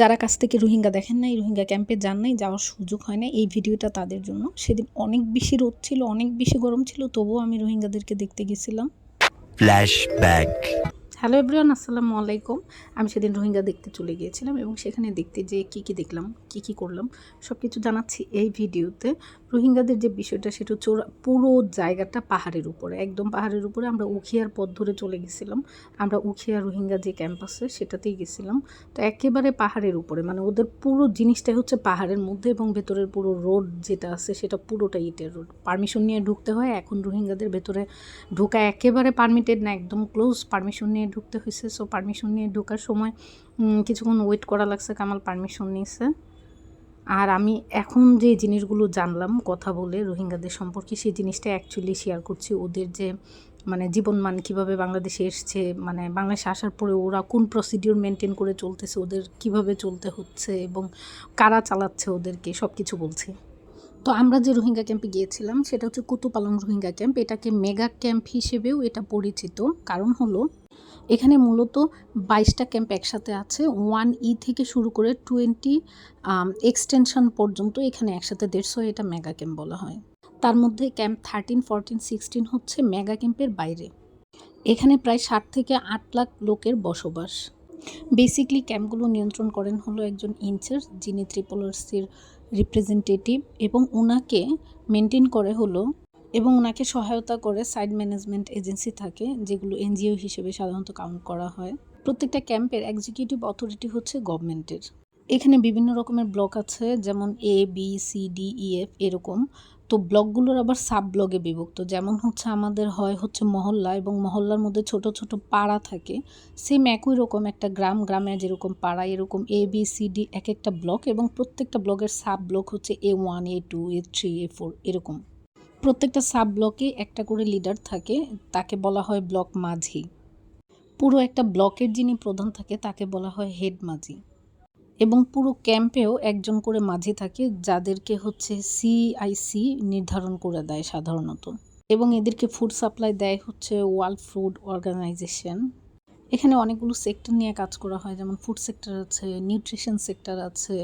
যারা কাছ থেকে রোহিঙ্গা দেখেন নাই, রোহিঙ্গা ক্যাম্পে যান নাই, যাওয়ার সুযোগ হয় না এই ভিডিওটা তাদের জন্য সেদিন অনেক বেশি রোদ ছিল, অনেক বেশি গরম ছিল, তবুও আমি রোহিঙ্গাদেরকে দেখতে গেছিলাম. হ্যালো এভরিওয়ান আসসালামু আলাইকুম। আমি সেদিন রোহিঙ্গা দেখতে চলে গিয়েছিলাম এবং সেখানে দেখতে যে কী কী দেখলাম, কী কী করলাম সব কিছু জানাচ্ছি এই ভিডিওতে। রোহিঙ্গাদের যে বিষয়টা, সেটা হচ্ছে পুরো জায়গাটা পাহাড়ের উপরে, একদম পাহাড়ের উপরে। আমরা উখিয়ার পথ ধরে চলে গেছিলাম। আমরা উখিয়া রোহিঙ্গা যে ক্যাম্পাসে, সেটাতেই গেছিলাম। তো একেবারে পাহাড়ের উপরে মানে ওদের পুরো জিনিসটাই হচ্ছে পাহাড়ের মধ্যে এবং ভেতরের পুরো রোড যেটা আছে, সেটা পুরোটা ইটের রোড। পারমিশন নিয়ে ঢুকতে হয়, এখন রোহিঙ্গাদের ভেতরে ঢোকা একেবারে পারমিটেড না, একদম ক্লোজ পারমিশন নিয়ে ঢুকতে হয়েছে সো পারমিশন নিয়ে ঢোকার সময় কিছুক্ষণ ওয়েট করা লাগছে, কামাল পারমিশন নিয়েছে আর আমি এখন যে জিনিসগুলো জানলাম কথা বলে রোহিঙ্গাদের সম্পর্কে, সেই জিনিসটা অ্যাকচুয়ালি শেয়ার করছি ওদের যে মানে জীবনমান কীভাবে বাংলাদেশে এসছে মানে বাংলাদেশে আসার পরে ওরা কোন প্রসিডিওর মেনটেন করে চলতেছে, ওদের কীভাবে চলতে হচ্ছে এবং কারা চালাচ্ছে ওদেরকে সব কিছু বলছি। তো আমরা যে রোহিঙ্গা ক্যাম্পে গিয়েছিলাম, সেটা হচ্ছে কুতুপালং রোহিঙ্গা ক্যাম্প এটাকে মেগা ক্যাম্প হিসেবেও এটা পরিচিত। কারণ হলো এখানে মূলত বাইশটা ক্যাম্প একসাথে আছে। ওয়ান ই থেকে শুরু করে টোয়েন্টি এক্সটেনশন পর্যন্ত এখানে একসাথে দেড়শো এটা মেগা ক্যাম্প বলা হয়। তার মধ্যে ক্যাম্প থার্টিন, ফোরটিন, সিক্সটিন হচ্ছে মেগা ক্যাম্পের বাইরে। এখানে প্রায় ষাট থেকে আট লাখ লোকের বসবাস। বেসিকলি ক্যাম্পগুলো নিয়ন্ত্রণ করেন হলো একজন ইনচার্জ, যিনি ত্রিপোলার্সির রিপ্রেজেন্টেটিভ এবং ওনাকে মেনটেন করে হলো এবং ওনাকে সহায়তা করে সাইড ম্যানেজমেন্ট এজেন্সি থাকে, যেগুলো এনজিও হিসেবে সাধারণত কাউন্ট করা হয়। প্রত্যেকটা ক্যাম্পের এক্সিকিউটিভ অথরিটি হচ্ছে গভর্নমেন্টের। এখানে বিভিন্ন রকমের ব্লক আছে, যেমন A B C D E F এরকম। তো ব্লকগুলোর আবার সাব ব্লকে বিভক্ত। যেমন হচ্ছে আমাদের হয় হচ্ছে মহল্লা এবং মহল্লার মধ্যে ছোট ছোট পাড়া থাকে। সেম একই রকম একটা গ্রাম, গ্রামে যেরকম পাড়া, এরকম এ বি সি ডি এক একটা ব্লক এবং প্রত্যেকটা ব্লকের সাব ব্লক হচ্ছে A one A two A three A four এরকম। প্রত্যেকটা সাব ব্লকে একটা করে লিডার থাকে, তাকে বলা হয় ব্লক মাঝি। পুরো একটা ব্লকের যিনি প্রধান থাকে, তাকে বলা হয় হেড মাঝি। এবং পুরো ক্যাম্পেও একজন করে মাঝি থাকে, যাদেরকে হচ্ছে সিআইসি নির্ধারণ করে দেয় সাধারণত। এবং এদেরকে ফুড সাপ্লাই দেয় হচ্ছে ওয়ার্ল্ড ফুড অর্গানাইজেশন এখানে অনেকগুলো সেক্টর নিয়ে কাজ করা হয়, যেমন ফুড সেক্টর আছে নিউট্রিশন সেক্টর আছে,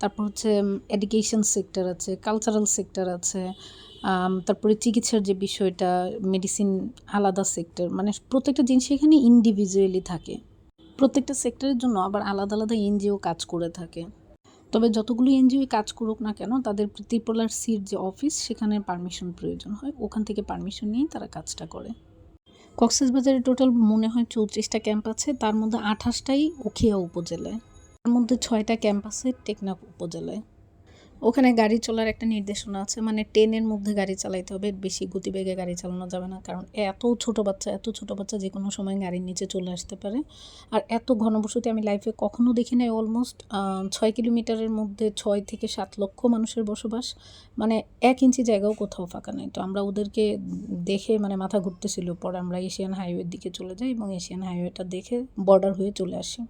তারপর হচ্ছে এডুকেশন সেক্টর আছে কালচারাল সেক্টর আছে তারপরে চিকিৎসার যে বিষয়টা মেডিসিন আলাদা সেক্টর মানে প্রত্যেকটা জিনিস এখানে ইন্ডিভিজুয়ালি থাকে। প্রত্যেকটা সেক্টরের জন্য আবার আলাদা আলাদা এনজিও কাজ করে থাকে। তবে যতগুলো এনজিও কাজ করুক না কেন, তাদের ত্রিপোলার সির যে অফিস সেখানে পারমিশন প্রয়োজন হয়, ওখান থেকে পারমিশন নিয়েই তারা কাজটা করে। কক্সবাজারে টোটাল মনে হয় চৌত্রিশটা ক্যাম্প আছে। তার মধ্যে আঠাশটাই উখিয়া উপজেলায়। তার মধ্যে ছয়টা ক্যাম্প আছে টেকনাফ উপজেলায়। ওখানে গাড়ি চলার একটা নির্দেশনা আছে মানে টেনের মধ্যে গাড়ি চালাইতে হবে, বেশি গতিবেগে গাড়ি চালানো যাবে না, কারণ এত ছোট বাচ্চা, এত ছোট বাচ্চা যে কোনো সময় গাড়ির নিচে চলে আসতে পারে। আর এত ঘনবসতি আমি লাইফে কখনো দেখি নাই অলমোস্ট ছয় কিলোমিটারের মধ্যে ছয় থেকে সাত লক্ষ মানুষের বসবাস মানে এক ইঞ্চি জায়গাও কোথাও ফাঁকা নেই। তো আমরা ওদেরকে দেখে মানে মাথা ঘুরতেছিল, পরে আমরা এশিয়ান হাইওয়ের দিকে চলে যাই এবং এশিয়ান হাইওয়েটা দেখে বর্ডার হয়ে চলে আসি।